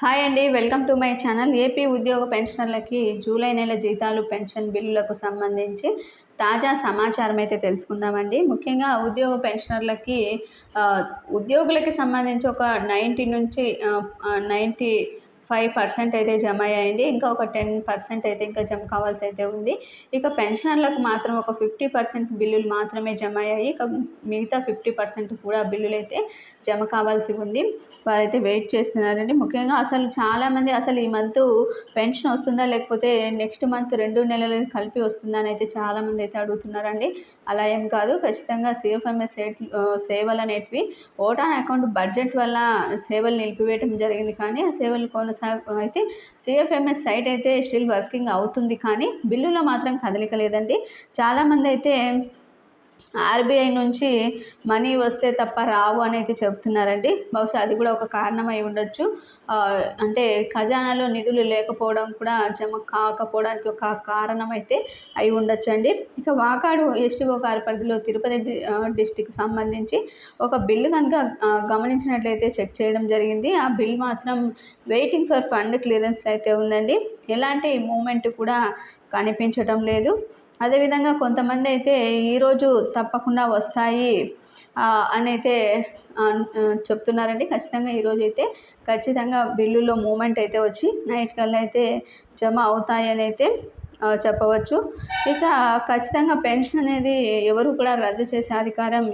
Hi అండి welcome to my channel. AP ఉద్యోగ పెన్షనర్లకి జూలై నెల జీతాలు పెన్షన్ బిల్లులకు సంబంధించి తాజా సమాచారం అయితే తెలుసుకుందామండి. ముఖ్యంగా ఉద్యోగ పెన్షనర్లకి ఉద్యోగులకి సంబంధించి ఒక నైంటీ నుంచి నైంటీ ఫైవ్ పర్సెంట్ అయితే జమ అయ్యాయండి ఇంకా ఒక టెన్ పర్సెంట్ అయితే ఇంకా జమ కావాల్సి అయితే ఉంది. ఇక పెన్షనర్లకు మాత్రం ఒక ఫిఫ్టీ పర్సెంట్ బిల్లులు మాత్రమే జమ అయ్యాయి. ఇక మిగతా ఫిఫ్టీ పర్సెంట్ కూడా బిల్లులు అయితే జమ కావాల్సి ఉంది. వారైతే వెయిట్ చేస్తున్నారండి. ముఖ్యంగా అసలు చాలామంది అసలు ఈ మంత్ పెన్షన్ వస్తుందా లేకపోతే నెక్స్ట్ మంత్ రెండు నెలలు కలిపి వస్తుందా అని అయితే చాలామంది అయితే అడుగుతున్నారండి. అలా ఏం కాదు. ఖచ్చితంగా సిఎఫ్ఎంఎస్ సేవలు అనేటివి ఓటాన్ అకౌంట్ బడ్జెట్ వల్ల సేవలు నిలిపివేయడం జరిగింది. కానీ ఆ సేవలు కొనసాగ అయితే సిఎఫ్ఎంఎస్ సైట్ అయితే స్టిల్ వర్కింగ్ అవుతుంది కానీ బిల్లులో మాత్రం కదలిక లేదండి చాలామంది అయితే ఆర్బీఐ నుంచి మనీ వస్తే తప్ప రావు అని అయితే చెప్తున్నారండి. బహుశా అది కూడా ఒక కారణం అయి ఉండొచ్చు అంటే ఖజానాలో నిధులు లేకపోవడం కూడా జమ కాకపోవడానికి ఒక కారణం అయితే అయి ఉండొచ్చు అండి ఇక వాకాడు ఎస్టీఓ గారి పరిధిలో తిరుపతి డిస్టిక్ సంబంధించి ఒక బిల్లు కనుక గమనించినట్లయితే చెక్ చేయడం జరిగింది. ఆ బిల్ మాత్రం వెయిటింగ్ ఫర్ ఫండ్ క్లియరెన్స్ అయితే ఉందండి. ఎలాంటి మూమెంట్ కూడా కనిపించడం లేదు. అదేవిధంగా కొంతమంది అయితే ఈరోజు తప్పకుండా వస్తాయి అని అయితే చెప్తున్నారండి. ఖచ్చితంగా ఈరోజు అయితే ఖచ్చితంగా బిల్లులో మూమెంట్ అయితే వచ్చి నైట్ కల్లా అయితే జమ అవుతాయని అయితే చెప్పవచ్చు. ఇక ఖచ్చితంగా పెన్షన్ అనేది ఎవరు కూడా రద్దు చేసే అధికారం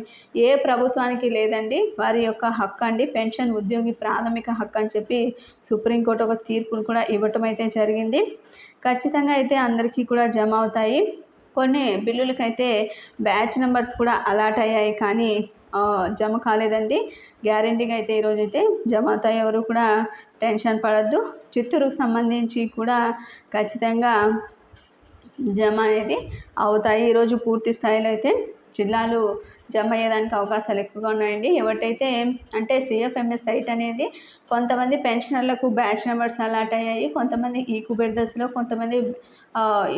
ఏ ప్రభుత్వానికి లేదండి. వారి యొక్క హక్కు అండి. పెన్షన్ ఉద్యోగి ప్రాథమిక హక్కు అని చెప్పి సుప్రీంకోర్టు ఒక తీర్పును కూడా ఇవ్వటం అయితే జరిగింది. ఖచ్చితంగా అయితే అందరికీ కూడా జమ అవుతాయి. కొన్ని బిల్లులకైతే బ్యాచ్ నెంబర్స్ కూడా అలాట్ అయ్యాయి. కానీ జమ కాలేదండి. గ్యారంటీగా అయితే ఈరోజైతే జమ అవుతాయి. ఎవరు కూడా టెన్షన్ పడద్దు. చిత్తూరుకు సంబంధించి కూడా ఖచ్చితంగా జమ అనేది అవుతాయి. ఈరోజు పూర్తి స్థాయిలో అయితే జిల్లాలు జమ అయ్యేదానికి అవకాశాలు ఎక్కువగా ఉన్నాయండి. ఎవటైతే అంటే సిఎఫ్ఎంఎస్ సైట్ అనేది కొంతమంది పెన్షనర్లకు బ్యాచ్ నెంబర్స్ అలాట్ అయ్యాయి. కొంతమంది ఈ కుబేర్ దశలో కొంతమంది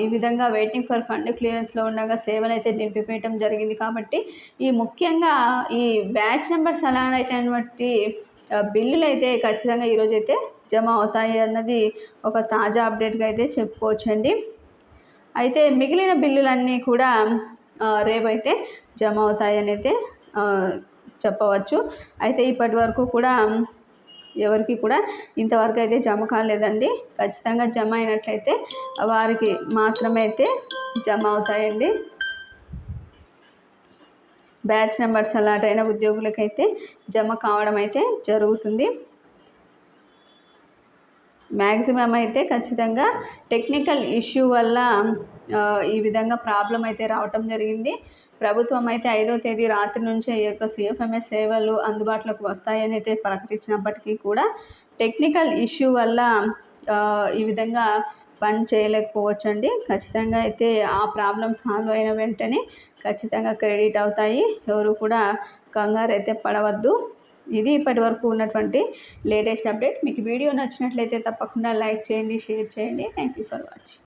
ఈ విధంగా వెయిటింగ్ ఫర్ ఫండ్ క్లియరెన్స్లో ఉండగా సేవలు అయితే నింపివేయటం జరిగింది. కాబట్టి ఈ ముఖ్యంగా ఈ బ్యాచ్ నెంబర్స్ అలాట్ అయినటువంటి బిల్లులు అయితే ఖచ్చితంగా ఈరోజైతే జమ అవుతాయి అన్నది ఒక తాజా అప్డేట్గా అయితే చెప్పుకోవచ్చండి. అయితే మిగిలిన బిల్లులన్నీ కూడా రేపైతే జమ అవుతాయని అయితే చెప్పవచ్చు. అయితే ఇప్పటి వరకు కూడా ఎవరికి కూడా ఇంతవరకు అయితే జమ కాలేదండి. ఖచ్చితంగా జమ అయినట్లయితే వారికి మాత్రమే అయితే జమ అవుతాయండి. బ్యాచ్ నెంబర్స్ అలాట్ అయిన ఉద్యోగులకైతే జమ కావడం అయితే జరుగుతుంది. మ్యాక్సిమం అయితే ఖచ్చితంగా టెక్నికల్ ఇష్యూ వల్ల ఈ విధంగా ప్రాబ్లం అయితే రావటం జరిగింది. ప్రభుత్వం అయితే ఐదో తేదీ రాత్రి నుంచే ఈ యొక్క సిఎఫ్ఎంఎస్ సేవలు అందుబాటులోకి వస్తాయని అయితే ప్రకటించినప్పటికీ కూడా టెక్నికల్ ఇష్యూ వల్ల ఈ విధంగా పని చేయలేకపోవచ్చండి. ఖచ్చితంగా అయితే ఆ ప్రాబ్లం సాల్వ్ అయిన వెంటనే ఖచ్చితంగా క్రెడిట్ అవుతాయి. ఎవరు కూడా కంగారు అయితే పడవద్దు. ఇది ఇప్పటి వరకు ఉన్నటువంటి లేటెస్ట్ అప్డేట్. మీకు వీడియో నచ్చినట్లయితే తప్పకుండా లైక్ చేయండి షేర్ చేయండి. Thank you for watching.